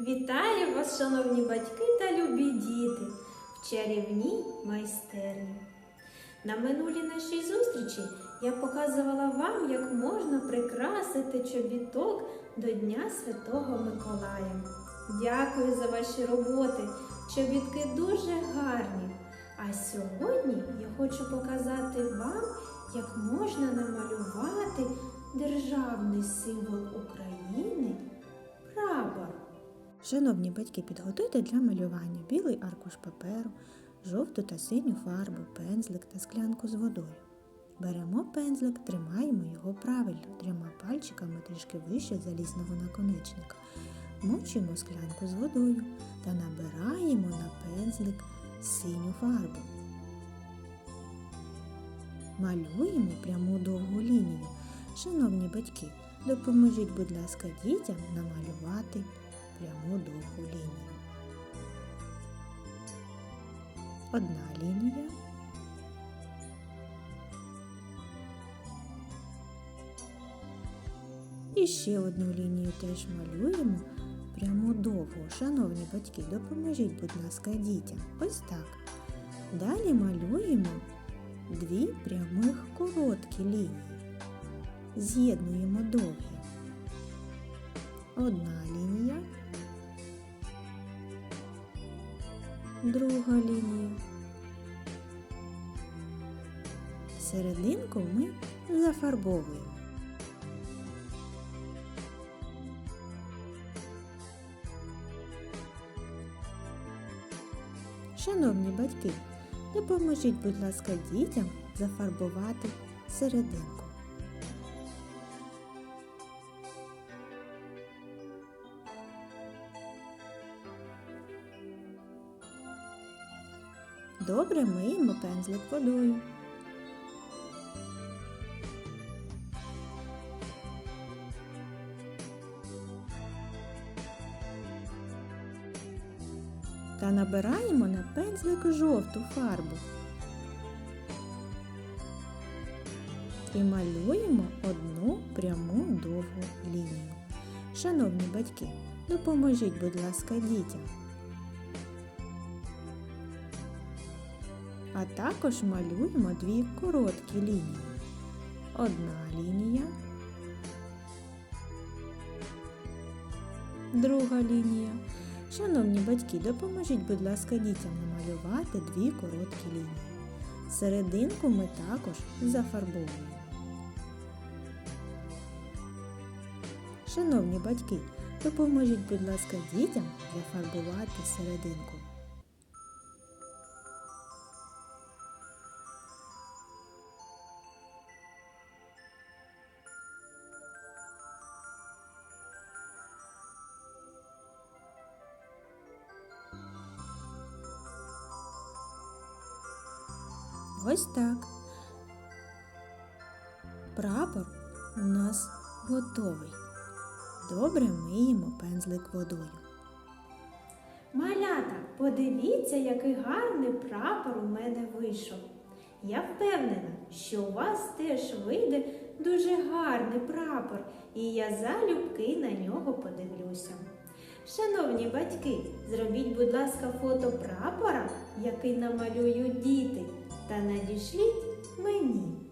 Вітаю вас, шановні батьки та любі діти, в чарівній майстерні. На минулій нашій зустрічі я показувала вам, як можна прикрасити чобіток до Дня Святого Миколая. Дякую за ваші роботи. Чобітки дуже гарні. А сьогодні я хочу показати вам, як можна намалювати державний символ України. Шановні батьки, підготуйте для малювання білий аркуш паперу, жовту та синю фарбу, пензлик та склянку з водою. Беремо пензлик, тримаємо його правильно, трьома пальчиками трішки вище залізного наконечника. Мочимо склянку з водою та набираємо на пензлик синю фарбу. Малюємо пряму довгу лінію. Шановні батьки, допоможіть, будь ласка, дітям намалювати пряму довгу лінію. Одна лінія. І ще одну лінію теж малюємо прямо довго. Шановні батьки, допоможіть, будь ласка, дітям. Ось так. Далі малюємо дві прямих короткі лінії. З'єднуємо довгі. Одна лінія, друга лінія. Серединку ми зафарбовуємо. Шановні батьки, допоможіть, будь ласка, дітям зафарбувати серединку. Добре миємо пензлик водою. Та набираємо на пензлик жовту фарбу. І малюємо одну пряму довгу лінію. Шановні батьки, допоможіть, будь ласка, дітям. А також малюємо дві короткі лінії. Одна лінія, друга лінія. Шановні батьки, допоможіть, будь ласка, дітям намалювати дві короткі лінії. Серединку ми також зафарбовуємо. Шановні батьки, допоможіть, будь ласка, дітям зафарбувати серединку. Ось так. Прапор у нас готовий. Добре миємо пензлик водою. Малята, подивіться, який гарний прапор у мене вийшов. Я впевнена, що у вас теж вийде дуже гарний прапор, і я залюбки на нього подивлюся. Шановні батьки, зробіть, будь ласка, фото прапора, який намалюють діти, та надішліть мені.